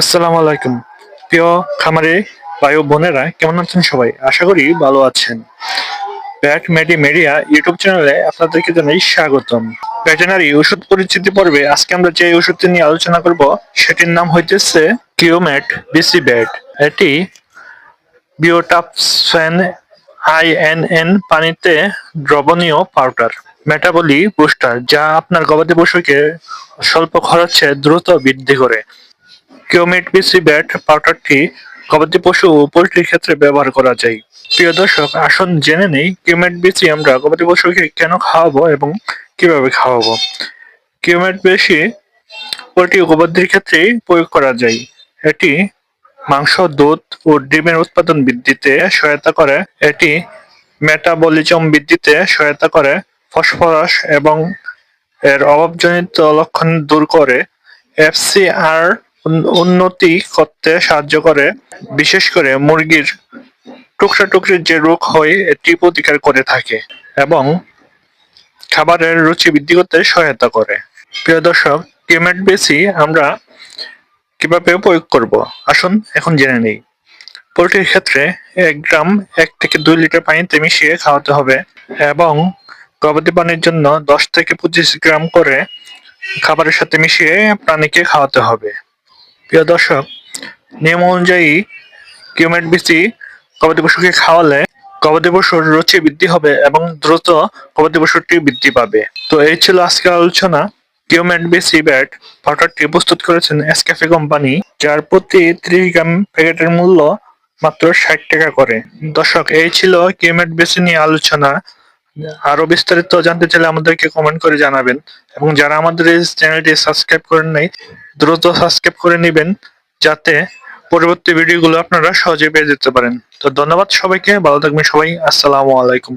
আসসালামু আলাইকুম। প্রিয় খামারে বায়ু বোনেরা, কেমন আছেন সবাই? আশা করি ভালো আছেন। ব্যাট মেডি মিডিয়া ইউটিউব চ্যানেলে আপনাদেরকে জানাই স্বাগতম। ভেটেনারি ওষুধ পরিচিতি পর্বে আজকে আমরা যে ওষুধটি নিয়ে আলোচনা করব, সেটির নাম হইতেছে কিওমেট বিসি ব্যাট এটি বিওটাপসেন আই এন এন পানিতে দ্রবণীয় পাউডার মেটাবলি বুস্টার যা আপনার গবাদি পশুকে স্বল্প খরচে দ্রুত বৃদ্ধি করে। কিওমেট বিসি ব্যাট পাউডারটি গবাদি পশু ও পোল্ট্রির ক্ষেত্রে ব্যবহার করা যায়। প্রিয় দর্শক, আসুন জেনে নেই কিওমেট বিসি আমরা গবাদি পশুকে কেন খাওয়াবো এবং কীভাবে খাওয়াবো। কিওমেট বেশি পোল্ট্রি ও গবাদির ক্ষেত্রে প্রয়োগ করা যায়। এটি মাংস, দুধ ও ডিমের উৎপাদন বৃদ্ধিতে সহায়তা করে। এটি মেটাবলিজম বৃদ্ধিতে সহায়তা করে। ফসফরাস এবং এর অভাবজনিত লক্ষণ দূর করে। এফসিআর উন্নতি করতে সাহায্য করে, বিশেষ করে মুরগির টুকরা টুকরির যে রোগ হয়, এটি প্রতিকার করে থাকে এবং খাবারের রুচি বৃদ্ধি করতে সহায়তা করে। প্রিয় দর্শক কিমেট বেশি আমরা কীভাবে প্রয়োগ করব? আসুন, এখন জেনে নেই। পোলট্রির ক্ষেত্রে এক গ্রাম এক থেকে দুই লিটার পানিতে মিশিয়ে খাওয়াতে হবে এবং গবাদি পানির জন্য দশ থেকে পঁচিশ গ্রাম করে খাবারের সাথে মিশিয়ে প্রাণীকে খাওয়াতে হবে। প্রিয় দর্শক, নিয়ম অনুযায়ী কিউমেট বিসি গবাদি পশুকে খাওয়ালে গবাদি পশুর রুচি বৃদ্ধি হবে এবং দ্রুত গবাদি পশুটি বৃদ্ধি পাবে। তো এই ছিল আজকের আলোচনা। কিউমেট বিসি ব্যাট পাউডারটি প্রস্তুত করেছেন এসক্যাফে কোম্পানি, যার প্রতি ত্রিশ গ্রাম প্যাকেটের মূল্য মাত্র ষাট টাকা করে। দর্শক, এই ছিল কিউমেট বিসি নিয়ে আলোচনা। আরও বিস্তারিত জানতে চাইলে আমাদেরকে কমেন্ট করে জানাবেন। এবং যারা আমাদের এই চ্যানেলটি সাবস্ক্রাইব করেন নাই, দ্রুত সাবস্ক্রাইব করে নেবেন, যাতে পরবর্তী ভিডিওগুলো আপনারা সহজে পেয়ে যেতে পারেন। তো ধন্যবাদ সবাইকে, ভালো থাকবেন সবাই, আসসালামু আলাইকুম।